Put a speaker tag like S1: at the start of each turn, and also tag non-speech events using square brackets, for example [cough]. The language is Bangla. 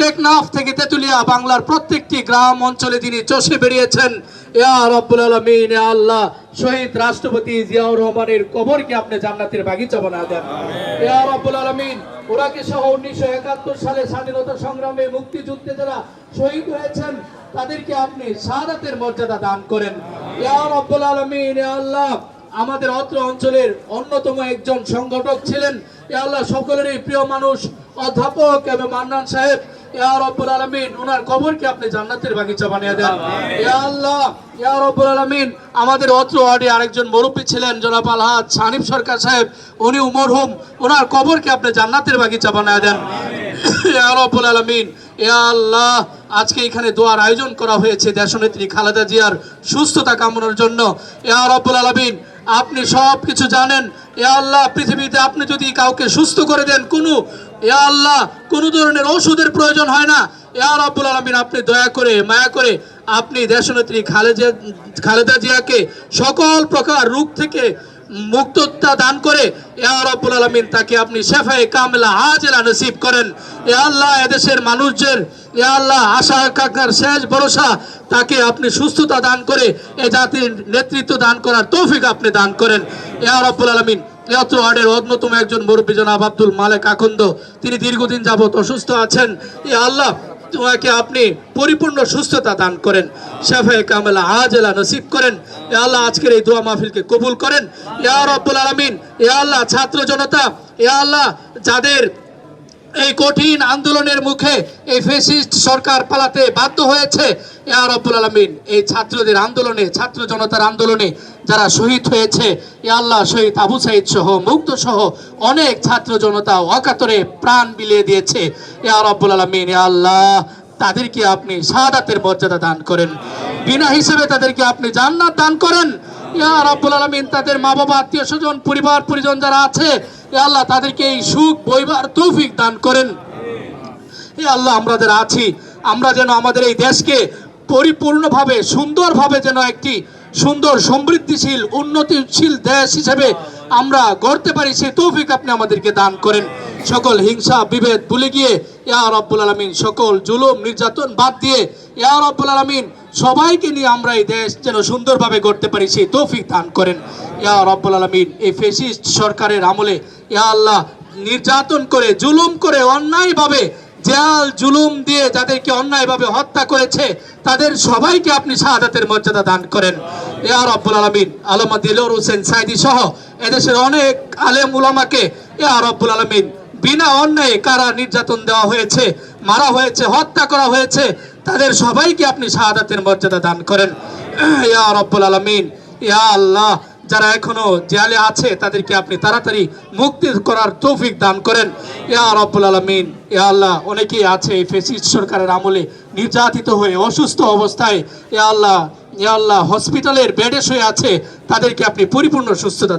S1: টেকনাফ থেকে তেতুলিয়া বাংলার প্রত্যেকটি গ্রাম অঞ্চলে তিনি চষে বেরিয়েছেন। ইয়া রব্বুল আলামিন আল্লাহ শহীদ রাষ্ট্রপতি জিয়াউর রহমানের কবরকে আপনি জান্নাতের বাগিচা বানা দেন। ইয়া রব্বুল আলামিন ওরাকে সহ উনিশশো একাত্তর সালে স্বাধীনতা সংগ্রামে মুক্তিযুদ্ধে যারা শহীদ হয়েছেন তাদেরকে আপনি শাহাদাতের মর্যাদা দান করেন। ইয়া রব্বুল আলামিন আল্লাহ আমাদের অত্র অঞ্চলের অন্যতম একজন সংগঠক ছিলেন। এ আল্লাহ সকলেরই প্রিয় মানুষ অধ্যাপক এবং মান্নান সাহেব ইয়া রব্বুল আলামিন ওনার কবরকে আপনি জান্নাতের বাগিচা বানিয়ে দেন। ইয়া আল্লাহ ইয়া রব্বুল আলামিন আমাদের অত্র ওয়ার্ডে আরেকজন মুরব্বী ছিলেন জনাব আলহাজ সানিফ সরকার সাহেব। উনি মরহুম ওনার কবরকে আপনি জান্নাতের বাগিচা বানিয়ে দেন। ইয়া রব্বুল আলামিন ইয়া আল্লাহ আজকে এখানে দোয়ার আয়োজন করা হয়েছে দেশনেত্রী খালেদা জিয়ার সুস্থতা কামনার জন্য। ইয়া রব্বুল আলামিন আপনি সব কিছু জানেন। এ আল্লাহ পৃথিবীতে আপনি যদি কাউকে সুস্থ করে দেন কোনো এ আল্লাহ, কোনো ধরনের ওষুধের প্রয়োজন হয় না। এ রব্বুল আলমিন, আপনি দয়া করে, মায়া করে, আপনি দেশনেত্রী খালেদা খালেদা জিয়াকে সকল প্রকার রোগ থেকে মুক্ততা দান করে, ইয়া রব্বুল আলামিন, তাকে আপনি শেফায়ে কামেলা হাজেলা নসিব করেন। এ আল্লাহ, এদেশের মানুষদের এ আল্লাহ, আশা আকাঙ্ক্ষার শেষ ভরসা, তাকে আপনি সুস্থতা দান করে, এ জাতির নেতৃত্ব দান করার তৌফিক আপনি দান করেন। ইয়া রব্বুল আলামিন এত ওয়ার্ডের অন্যতম একজন মুরব্বী জনাব আব্দুল মালেক আকন্দ। তিনি দীর্ঘদিন যাবত অসুস্থ আছেন। এ আল্লাহ, তোমাকে আপনি পরিপূর্ণ সুস্থতা দান করেন। শেফায়ে কামেলা আজেলা নসিব করেন। এ আল্লাহ, আজকের এই দোয়া মাহফিলকে কবুল করেন। ইয়া রব্বুল আলমিন এ আল্লাহ ছাত্র জনতা এ আল্লাহ, যাদের এই কঠিন আন্দোলনের মুখে এই ফেসিস্ট সরকার পালাতে বাধ্য হয়েছে। ইয়া রব্বুল আলামিন এই ছাত্রদের আন্দোলনে, ছাত্র জনতার আন্দোলনে যারা শহীদ হয়েছে ইয়া আল্লাহ শহীদ আবু সাইদ সহ, মুগ্ধ সহ অনেক ছাত্র জনতা অকাতরে প্রাণ বিলিয়ে দিয়েছে। ইয়া রব্বুল আলামিন ইয়া আল্লাহ তাদেরকে আপনি শাহাদাতের মর্যাদা দান করেন। বিনা হিসেবে তাদেরকে আপনি জান্নাত দান করেন। ইয়া রাব্বুল আলামিন তাদের মা বাবা আত্মীয় স্বজন পরিবার, পরিজন যারা আছে ইয়া আল্লাহ তাদেরকে এই সুখ, বইবার তৌফিক দান করেন। হে আল্লাহ, আমরা আছি, আমরা যেন আমাদের এই দেশকে পরিপূর্ণভাবে, সুন্দরভাবে যেন একটি সুন্দর, সমৃদ্ধিশীল, উন্নতিশীল দেশ হিসেবে আমরা গড়তে পারি সেই তৌফিক আপনি আমাদেরকে দান করেন। সকল হিংসা, বিভেদ ভুলে গিয়ে ইয়া রব্বুল আলমিন, সকল জুলুম, নির্যাতন বাদ দিয়ে ইয়া রব্বুল আলমিন, সবাইকে নিয়ে আমরা এই দেশ যেন সুন্দরভাবে গড়তে পারি, সেই তৌফিক দান করেন। ইয়া রব্বুল আলমিন, এই ফেসিস্ট সরকারের আমলে ইয়া আল্লাহ নির্যাতন করে, জুলুম করে, অন্যায়ভাবে জেল, জুলুম দিয়ে যাদেরকে অন্যায়ভাবে হত্যা করেছে, তাদের সবাইকে আপনি শাহাদাতের মর্যাদা দান করেন। ইয়া রব্বুল আলমিন, আলমা দিলর হোসেন সাইদি সহ এদেশের অনেক আলেম উলামাকে, ইয়া রব্বুল আলমিন বিনা অন্যায়ে কারা নির্যাতন দেওয়া হয়েছে, মারা হয়েছে, হত্যা করা হয়েছে, তাদের সবাইকে আপনি শাহাদাতের মর্যাদা দান করেন। [clears throat] ইয়া রব্বুল আলমিন, ইয়া আল্লাহ, যারা এখনও জেলে আছে, তাদেরকে আপনি তাড়াতাড়ি মুক্তি করার তৌফিক দান করেন। ইয়া রব্বুল আলমিন, ইয়া আল্লাহ, অনেকেই আছে এই ফেসিস্ট সরকারের আমলে নির্যাতিত হয়ে অসুস্থ অবস্থায়। ইয়া আল্লাহ ইয়া আল্লাহ, হসপিটালের বেডে শুয়ে আছে, তাদেরকে আপনি পরিপূর্ণ সুস্থতা